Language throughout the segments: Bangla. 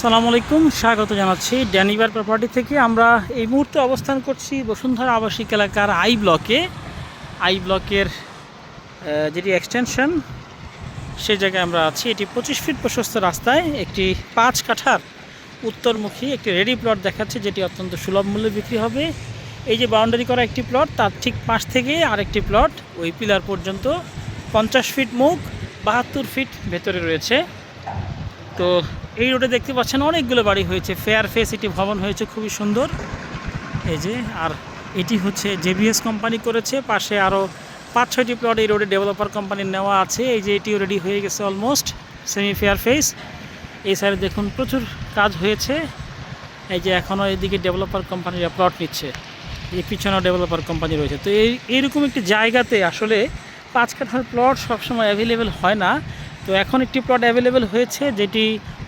সালাম আলাইকুম, স্বাগত জানাচ্ছি ড্যানিবার প্রপার্টি থেকে। আমরা এই মুহূর্তে অবস্থান করছি বসুন্ধরা আবাসিক এলাকার আই ব্লকে। আই ব্লকের যেটি এক্সটেনশন সেই জায়গায় আমরা আছি। এটি পঁচিশ ফিট প্রশস্ত রাস্তায় একটি পাঁচ কাঠার উত্তরমুখী একটি রেডি প্লট দেখাচ্ছে, যেটি অত্যন্ত সুলভ মূল্যে বিক্রি হবে। এই যে বাউন্ডারি করা একটি প্লট তার ঠিক পাশ থেকে আরেকটি প্লট ওই পিলার পর্যন্ত পঞ্চাশ ফিট মুখ, বাহাত্তর ফিট ভেতরে রয়েছে। তো এই রোডে দেখতে পাচ্ছেন অনেকগুলো বাড়ি হয়েছে। ফেয়ার ফেস এটি ভবন হয়েছে, খুবই সুন্দর। এই যে, আর এটি হচ্ছে জেবিএস কোম্পানি করেছে। পাশে আরও পাঁচ, ছয়টি প্লট এই রোডে ডেভেলপার কোম্পানির নেওয়া আছে। এই যে, এটিও রেডি হয়ে গেছে অলমোস্ট সেমি ফেয়ার ফেস এই সাইডে দেখুন, প্রচুর কাজ হয়েছে। এই যে, এখনও এদিকে ডেভেলপার কোম্পানিরা প্লট নিচ্ছে। এই পিছনেও ডেভেলপার কোম্পানি রয়েছে। তো এই এইরকম একটি জায়গাতে আসলে পাঁচ কাঠার প্লট সবসময় অ্যাভেলেবেল হয় না। তো এখন একটি প্লট অ্যাভেলেবেল হয়েছে যেটি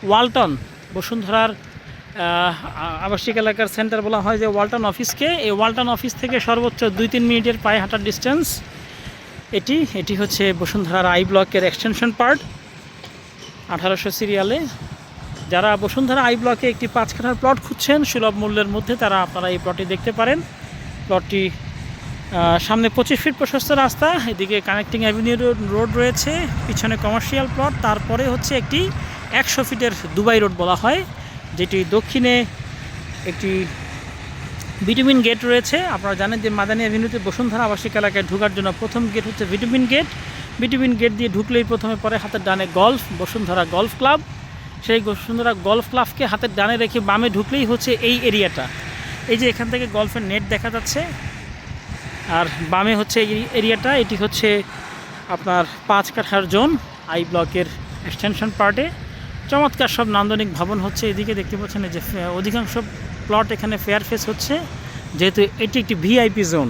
ওয়ালটন বসুন্ধরার আবাসিক এলাকার সেন্টার বলা হয় যে ওয়ালটন অফিসকে এই ওয়ালটন অফিস থেকে সর্বোচ্চ দুই তিন মিনিটের পায়ে হাঁটার ডিস্টেন্স এটি এটি হচ্ছে বসুন্ধরার আই ব্লকের এক্সটেনশন পার্ট আঠারোশো সিরিয়ালে যারা বসুন্ধরা আই ব্লকে একটি পাঁচ কাঠার প্লট খুঁজছেন, সুলভ মূল্যের মধ্যে তারা আপনারা এই প্লটটি দেখতে পারেন। প্লটটি সামনে পঁচিশ ফিট প্রশস্ত রাস্তা, এদিকে কানেক্টিং অ্যাভিনিউ রোড রয়েছে, পিছনে কমার্শিয়াল প্লট তারপরে হচ্ছে একটি একশো ফিটের দুবাই রোড বলা হয়, যেটি দক্ষিণে একটি ভিটামিন গেট রয়েছে। আপনারা জানেন যে মাদানী অ্যাভিনিউতে বসুন্ধরা আবাসিক এলাকায় ঢোকার জন্য প্রথম গেট হচ্ছে ভিটামিন গেট ভিটামিন গেট দিয়ে ঢুকলেই প্রথমে পরে হাতের ডানে গল্ফ বসুন্ধরা গল্ফ ক্লাব সেই বসুন্ধরা গল্ফ ক্লাবকে হাতের ডানে রেখে বামে ঢুকলেই হচ্ছে এই এরিয়াটা এই যে এখান থেকে গল্ফের নেট দেখা যাচ্ছে আর বামে হচ্ছে এরিয়াটা, এটি হচ্ছে আপনার পাঁচ কাঠার জোন, আই ব্লকের এক্সটেনশন পার্টে চমৎকার সব নান্দনিক ভবন হচ্ছে এদিকে, দেখতে পাচ্ছেন যে অধিকাংশ প্লট এখানে ফেয়ার ফেস হচ্ছে, যেহেতু এটি একটি ভিআইপি জোন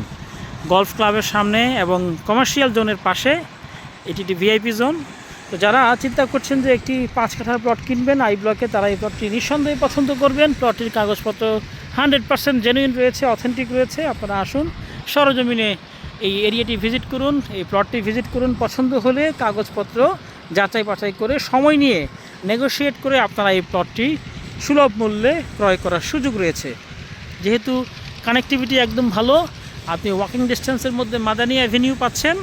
গলফ ক্লাবের সামনে এবং কমার্শিয়াল জোনের পাশে এটি একটি ভিআইপি জোন তো যারা চিন্তা করছেন যে একটি পাঁচ কাঠার প্লট কিনবেন আই ব্লকে, তারা এই প্লটটি নিঃসন্দেহে পছন্দ করবেন। প্লটটির কাগজপত্র হান্ড্রেড পার্সেন্ট জেনুইন রয়েছে অথেন্টিক রয়েছে। আপনারা আসুন সরজমিনে এই এরিয়াটি ভিজিট করুন, এই প্লটটি ভিজিট করুন। পছন্দ হলে কাগজপত্র যাচাই বাছাই করে সময় নিয়ে নেগোশিয়েট করে আপনারা এই প্লটটি সুলভ মূল্যে ক্রয় করার সুযোগ রয়েছে। যেহেতু কানেক্টিভিটি একদম ভালো, আপনি ওয়াকিং ডিস্টেন্সের মধ্যে মাদানী অ্যাভিনিউ পাচ্ছেন।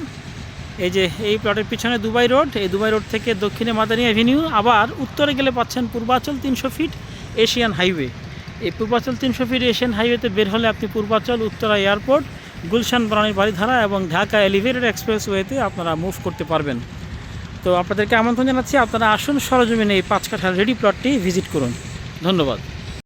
এই যে এই প্লটের পিছনে দুবাই রোড এই দুবাই রোড থেকে দক্ষিণে মাদানী অ্যাভিনিউ আবার উত্তরে গেলে পাচ্ছেন পূর্বাচল তিনশো ফিট এশিয়ান হাইওয়ে এই পূর্বাচল তিনশো ফিট এশিয়ান হাইওয়েতে বের হলে আপনি পূর্বাচল, উত্তরা এয়ারপোর্ট গুলশান বরানির বাড়িধারা এবং ঢাকা এলিভেটেড এক্সপ্রেসওয়েতে আপনারা মুভ করতে পারবেন। তো আপনাদেরকে আমন্ত্রণ জানাচ্ছি, আপনারা আসুন সরজমিনে এই পাঁচ কাঠার রেডি প্লটটি ভিজিট করুন। ধন্যবাদ।